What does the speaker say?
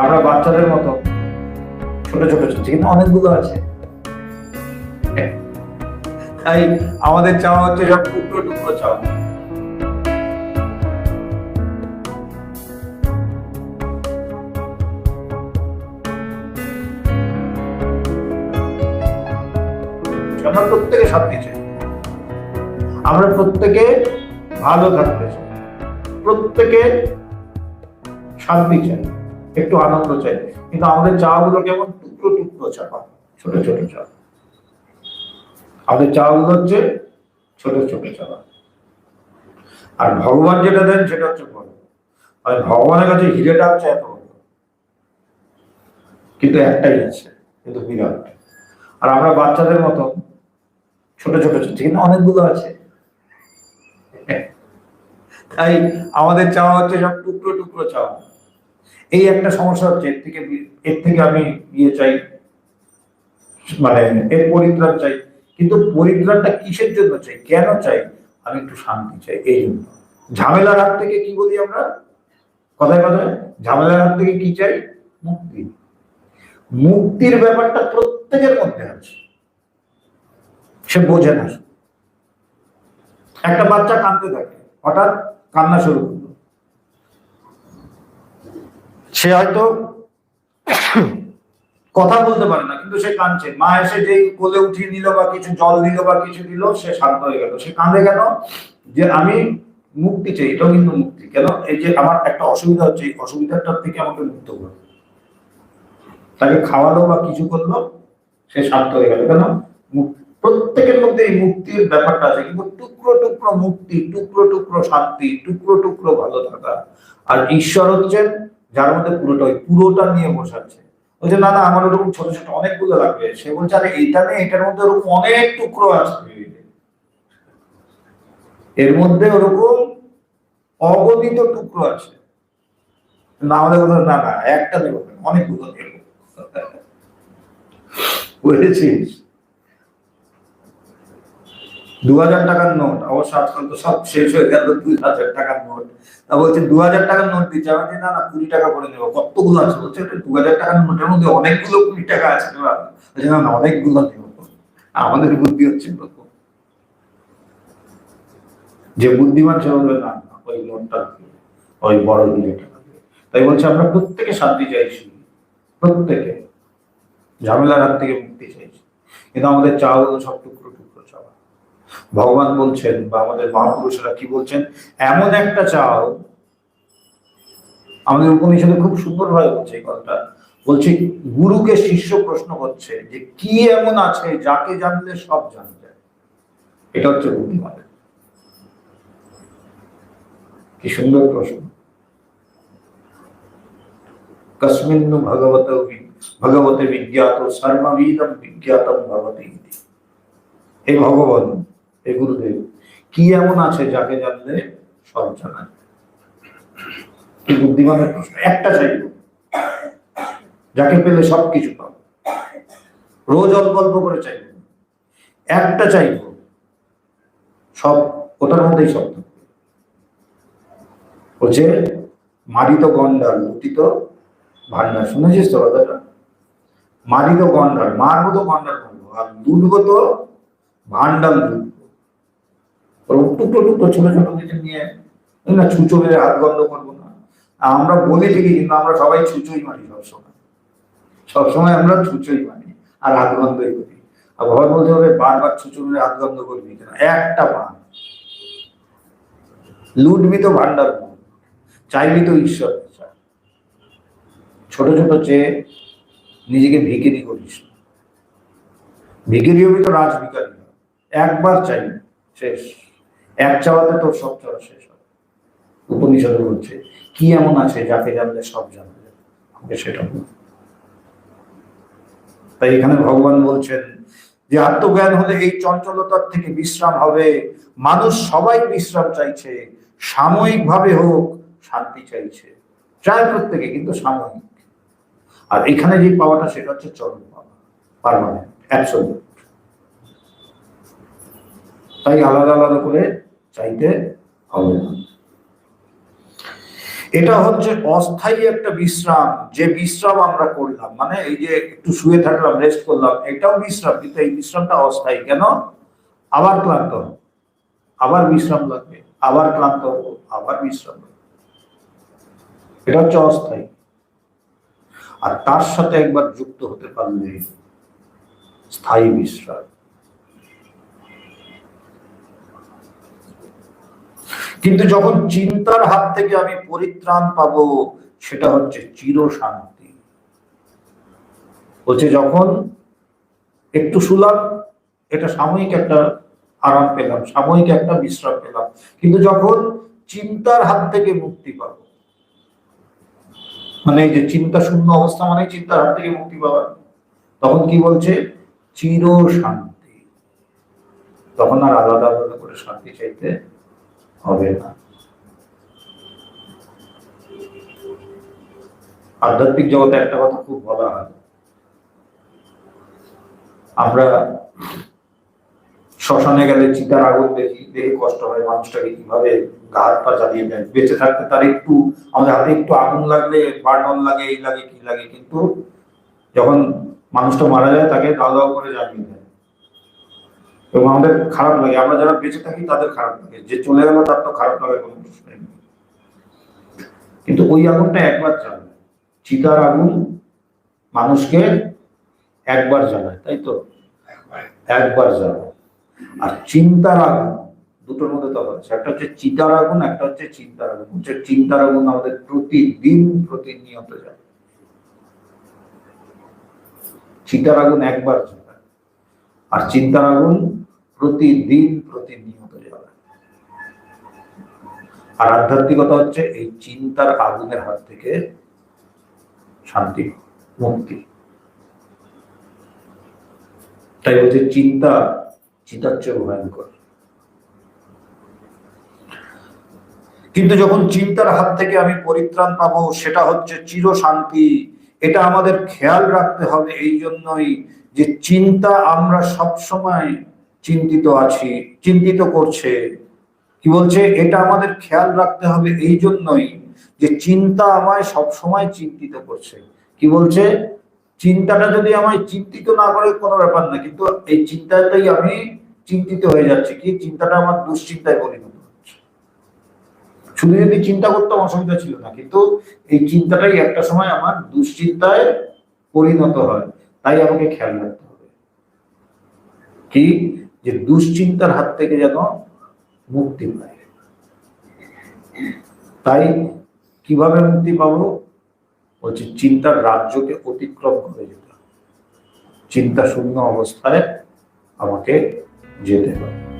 আমরা বাচ্চাদের মতো, ছোট ছোট ছোট কিন্তু অনেকগুলো আছে। তাই আমাদের চাওয়া হচ্ছে সব টুকরো টুকরো চাওয়া। আমরা প্রত্যেকে শান্তি চাই। আমরা প্রত্যেকে ভালো থাকতে চাই। প্রত্যেকে শান্তি চাই। একটু আনন্দ চাই। কিন্তু আমাদের চাওয়াগুলো কেমন? টুকরো টুকরো চাওয়া, ছোট ছোট চাওয়া। আমাদের চাওয়াগুলো হচ্ছে ছোট ছোট চাওয়া। আর ভগবান যেটা দেন সেটা হচ্ছে বড়। আর ভগবানের কাছে হিরেটা হচ্ছে এত। কিন্তু একটাই আছে কিন্তু বিরাট। আর আমরা বাচ্চাদের মতো ছোট ছোট ছোট কিন্তু অনেকগুলো আছে। তাই আমাদের চাওয়া হচ্ছে সব টুকরো টুকরো চাওয়া। এই একটা সমস্যা হচ্ছে, এর থেকে এর থেকে আমি ইয়ে চাই মানে এর পরিত্রাণ চাই। কিন্তু পরিত্রাণটা কিসের জন্য চাই? কেন চাই? আমি একটু শান্তি চাই, এই জন্য। ঝামেলার হাত থেকে কি বলি আমরা? কথায় কথায়, ঝামেলার হাত থেকে কি চাই? মুক্তি। মুক্তির ব্যাপারটা প্রত্যেকের মধ্যে আছে। সে বোঝে না। একটা বাচ্চা কাঁদতে থাকে, হঠাৎ কান্না শুরু করল। সে হয়তো কথা বলতে পারে না, কিন্তু সে কাঁদছে। মা এসে যেই কোলে উঠিয়ে নিল বা কিছু জল দিল বা কিছু দিল, সে শান্ত হয়ে গেল। সে কাঁদে কেন? যে আমি মুক্তি চাই, এটাও কিন্তু মুক্তি। কেন? এই যে আমার একটা অসুবিধা হচ্ছে, এই অসুবিধাটার থেকে আমাকে মুক্ত করো। তাকে খাওয়ালো বা কিছু করল, সে শান্ত হয়ে গেল। কেন? প্রত্যেকের মধ্যে এই মুক্তির ব্যাপারটা আছে, কিন্তু টুকরো টুকরো মুক্তি, টুকরো টুকরো শান্তি, টুকরো টুকরো ভালো থাকা। আর ঈশ্বর হচ্ছেন যার মধ্যে পুরোটা ওই পুরোটা নিয়ে বসাচ্ছে। বলছে না না আমার ওরকম ছোট ছোট অনেকগুলো লাগবে। সে বলছে আরে এইটা নেই এটার মধ্যে ওরকম অনেক টুকরো আছে। এর মধ্যে ওরকম অগণিত টুকরো আছে। না আমাদের কথা না না একটা দেবো কেন, অনেকগুলো দেবো বুঝেছিস দু হাজার টাকার নোট অবশ্য আজকাল তো সব শেষ হয়ে গেল দুই হাজার টাকার নোট। তা বলছে দু হাজার টাকার নোট দিচ্ছে। আমি বলছি, না না কুড়ি টাকা করে নেব কতগুলো আছে? বলছে দু হাজার টাকার নোটের মধ্যে অনেকগুলো কুড়ি টাকা আছে। বলছে না না অনেকগুলো নেব। আমাদের বুদ্ধি হচ্ছে। যে বুদ্ধিমান সে বলবে না ওই দিও, ওই বড় টাকা। তাই বলছে আমরা প্রত্যেকে শান্তি চাইছি। প্রত্যেকে। ঝামেলার হাত থেকে মুক্তি চাইছি। কিন্তু আমাদের হলো সব টুকরো। ভগবান বলছেন বা আমাদের মহাপুরুষরা কি বলছেন? এমন একটা চাও আমাদের উপনিষদে খুব সুন্দরভাবে বলছে এই কথাটা। বলছে, গুরুকে শিষ্য প্রশ্ন করছে যে কি এমন আছে যাকে জানলে সব জানা যায়? এটা হচ্ছে বুদ্ধিমানের কি সুন্দর প্রশ্ন। কস্মিন্নু ভগবত ভগবতে বিজ্ঞাত সর্ববিদম বিজ্ঞাতম ভগবতী হে ভগবান হে গুরুদেব, কি এমন আছে যাকে জানলে সব জানা যায়? বুদ্ধিমানের প্রশ্ন, একটা চাইব যাকে পেলে সব কিছু পাবো। রোজ অল্প অল্প করে চাইব একটা চাইব সব ওটার মধ্যেই সব। বলছে মারিত গন্ডার লুটিত ভান্ডার শুনেছিস তো কথাটা? মারিত গন্ডার মারবো তো গন্ডার মারবো আর লুটবো তো ভান্ডার লুটবো ওরকম টুকরো ছোট ছোট কিছু নিয়ে? না ছুঁচো মেরে হাত বন্ধ করব না। আমরা বলি কিন্তু আমরা সবাই ছুঁচোই সবসময়। সবসময় আমরা ছুঁচোই আর হাত বন্ধই করি। আর ভগবান বলতে হবে, বারবার ছুঁচো মেরে হাত বন্ধ করবি কেন? একটা বার লুটবি তো ভান্ডার চাইবি তো ঈশ্বর ছোট ছোট চেয়ে নিজেকে ভিকিরি করিস। ভিকিরি হবি তো রাজ ভিকারি একবার চাই, শেষ। এক চাওয়াতে তোর সব চাওয়া শেষ হবে। উপনিষদে বলছে, কি এমন আছে যাকে জানলে সব জানা আমাকে সেটা তাই এখানে ভগবান বলছেন যে আত্মজ্ঞান হলে এই চঞ্চলতার থেকে বিশ্রাম হবে। মানুষ সবাই বিশ্রাম চাইছে সাময়িক ভাবে হোক শান্তি চাইছে। চায় প্রত্যেকে, কিন্তু সাময়িক। আর এখানে যে পাওয়াটা, সেটা হচ্ছে চরম পাওয়া পারমানেন্ট অ্যাবসলিউট তাই আলাদা আলাদা করে চাইতে হবে না। এটা হচ্ছে অস্থায়ী একটা বিশ্রাম, যে বিশ্রাম আমরা করলাম মানে এই যে একটু শুয়ে থাকলাম রেস্ট করলাম, এটাও বিশ্রাম, কিন্তু এই বিশ্রামটা অস্থায়ী। কেন? আবার ক্লান্ত, আবার বিশ্রাম লাগবে, আবার ক্লান্ত, আবার বিশ্রাম লাগবে। এটা হচ্ছে অস্থায়ী। আর তার সাথে একবার যুক্ত হতে পারলে স্থায়ী বিশ্রাম। কিন্তু যখন চিন্তার হাত থেকে আমি পরিত্রাণ পাবো, সেটা হচ্ছে চির শান্তি বলছে, যখন একটু শুলাম এটা সাময়িক একটা আরাম পেলাম, সাময়িক একটা বিশ্রাম পেলাম। কিন্তু যখন চিন্তার হাত থেকে মুক্তি পাবো মানে যে চিন্তা শূন্য অবস্থা মানে চিন্তার হাত থেকে মুক্তি পাওয়া, তখন কি বলছে? চির শান্তি তখন আর আলাদা আলাদা করে শান্তি চাইতে হবে। না আধ্যাত্মিক জগতে একটা কথা খুব বলা হয়। আমরা শ্মশানে গেলে চিতার আগুন দেখি, দেখে কষ্ট হয়, মানুষটাকে কীভাবে হাত পা জ্বালিয়ে দেয়। বেঁচে থাকতে তার একটু, আমাদের হাতে একটু আগুন লাগলে বার্নল লাগে, এই লাগে, কি লাগে, কিন্তু যখন মানুষটা মারা যায়, তাকে দাও দাও করে জ্বালিয়ে দেয়। এবং আমাদের খারাপ লাগে, আমরা যারা বেঁচে থাকি তাদের খারাপ লাগে, যে চলে গেল তার তো খারাপ লাগে কোনো প্রশ্নই কিন্তু ওই আগুনটা একবার জ্বালায়, চিতার আগুন মানুষকে একবার জ্বালায়, তাই তো? একবার জ্বালায়। আর চিন্তার আগুন, দুটোর মধ্যে তফাৎ আছে, একটা হচ্ছে চিতার আগুন, একটা হচ্ছে চিন্তার আগুন। হচ্ছে চিন্তার আগুন আমাদের প্রতিদিন প্রতিনিয়ত জ্বালায়। চিতার আগুন একবার জ্বালায়, আর চিন্তার আগুন প্রতিদিন প্রতিনিয়ত জ্বালায় আর আধ্যাত্মিকতা হচ্ছে এই চিন্তার আগুনের হাত থেকে শান্তি, মুক্তি। তাই বলছে চিন্তা চিতার চেয়ে ভয়ঙ্কর। কিন্তু যখন চিন্তার হাত থেকে আমি পরিত্রাণ পাবো, সেটা হচ্ছে চির শান্তি। এটা আমাদের খেয়াল রাখতে হবে। এই জন্যই যে চিন্তা আমরা সব সময় চিন্তিত আছি, চিন্তিত করছে। কি বলছে? এটা আমাদের খেয়াল রাখতে হবে এই জন্যই যে চিন্তা আমায় সব সময় চিন্তিত করছে। কি বলছে? চিন্তাটা যদি আমায় চিন্তিত না করে, কোনো ব্যাপার না। কিন্তু এই চিন্তাটাই আমি চিন্তিত হয়ে যাচ্ছে। কি? চিন্তাটা আমার দুশ্চিন্তায় পরিণত হচ্ছে। শুধু যদি চিন্তা করতাম অসুবিধা ছিল না, কিন্তু এই চিন্তাটাই একটা সময় আমার দুশ্চিন্তায় পরিণত হয়। তাই আমাকে খেয়াল রাখতে হবে। কি? যে দুশ্চিন্তার হাত থেকে যেন মুক্তি পায়। তাই কীভাবে মুক্তি পাবো? বলছে চিন্তার রাজ্যকে অতিক্রম করে যেতে চিন্তা শূন্য অবস্থায় আমাকে যেতে হবে।